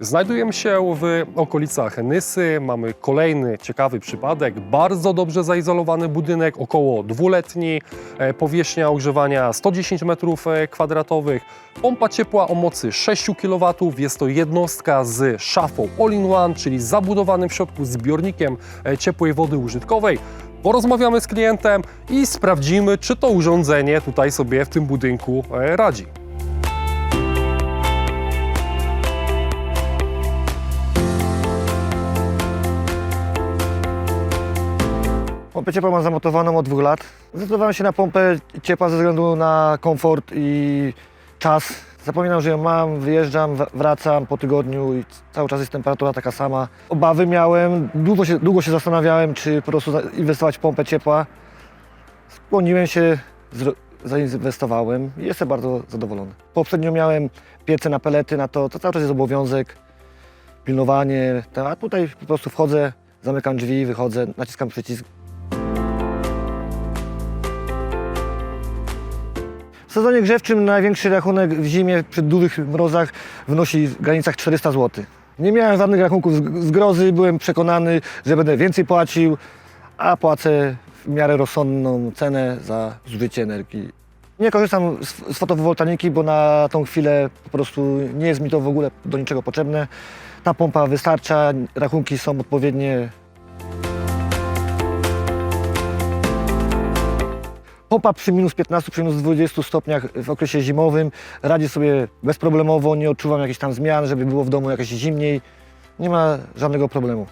Znajdujemy się w okolicach Nysy. Mamy kolejny ciekawy przypadek. Bardzo dobrze zaizolowany budynek, około dwuletni. E, Powierzchnia ogrzewania 110 m2. Pompa ciepła o mocy 6 kW. Jest to jednostka z szafą all-in-one, czyli zabudowanym w środku zbiornikiem e, ciepłej wody użytkowej. Porozmawiamy z klientem i sprawdzimy, czy to urządzenie tutaj sobie w tym budynku e, radzi. Pompę ciepła mam zamontowaną od dwóch lat. Zdecydowałem się na pompę ciepła ze względu na komfort i czas. Zapominam, że ją mam, wyjeżdżam, wracam po tygodniu i cały czas jest temperatura taka sama. Obawy miałem, długo się, długo się zastanawiałem, czy po prostu inwestować w pompę ciepła. Skłoniłem się, zainwestowałem i jestem bardzo zadowolony. Poprzednio miałem piece na pelety, na to, to cały czas jest obowiązek, pilnowanie, a tutaj po prostu wchodzę, zamykam drzwi, wychodzę, naciskam przycisk, sezonie grzewczym największy rachunek w zimie przy dużych mrozach wynosi w granicach 400 zł. Nie miałem żadnych rachunków z- grozy, byłem przekonany, że będę więcej płacił, a płacę w miarę rozsądną cenę za zużycie energii. Nie korzystam z, fotowoltaiki, bo na tą chwilę po prostu nie jest mi to w ogóle do niczego potrzebne. Ta pompa wystarcza, rachunki są odpowiednie, Pompa przy minus 15, przy minus 20 stopniach w okresie zimowym radzi sobie bezproblemowo, nie odczuwam jakichś tam zmian, żeby było w domu jakieś zimniej. Nie ma żadnego problemu.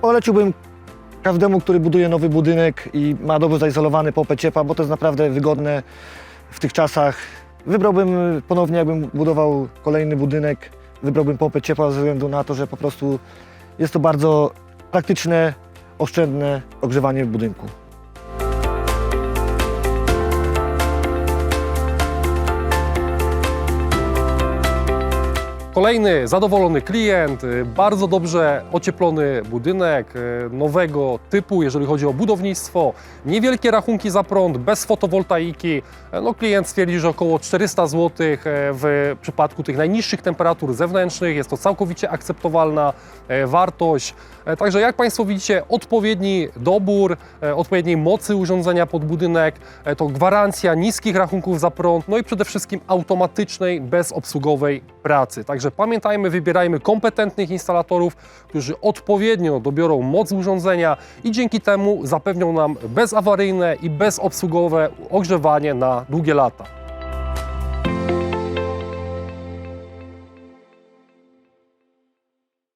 Poleciłbym każdemu, który buduje nowy budynek i ma dobrze zaizolowany pompę ciepła, bo to jest naprawdę wygodne w tych czasach. Wybrałbym ponownie, jakbym budował kolejny budynek, wybrałbym pompę ciepła ze względu na to, że po prostu jest to bardzo praktyczne, oszczędne ogrzewanie w budynku. Kolejny zadowolony klient, y, bardzo dobrze ocieplony budynek y, nowego typu, jeżeli chodzi o budownictwo. Niewielkie rachunki za prąd, bez fotowoltaiki. E, No, klient stwierdzi, że około 400 zł w przypadku tych najniższych temperatur zewnętrznych jest to całkowicie akceptowalna e, wartość. E, Także jak Państwo widzicie, odpowiedni dobór, e, odpowiedniej mocy urządzenia pod budynek, e, to gwarancja niskich rachunków za prąd, no i przede wszystkim automatycznej, bezobsługowej pracy. Także pamiętajmy, wybierajmy kompetentnych instalatorów, którzy odpowiednio dobiorą moc urządzenia i dzięki temu zapewnią nam bezawaryjne i bezobsługowe ogrzewanie na długie lata.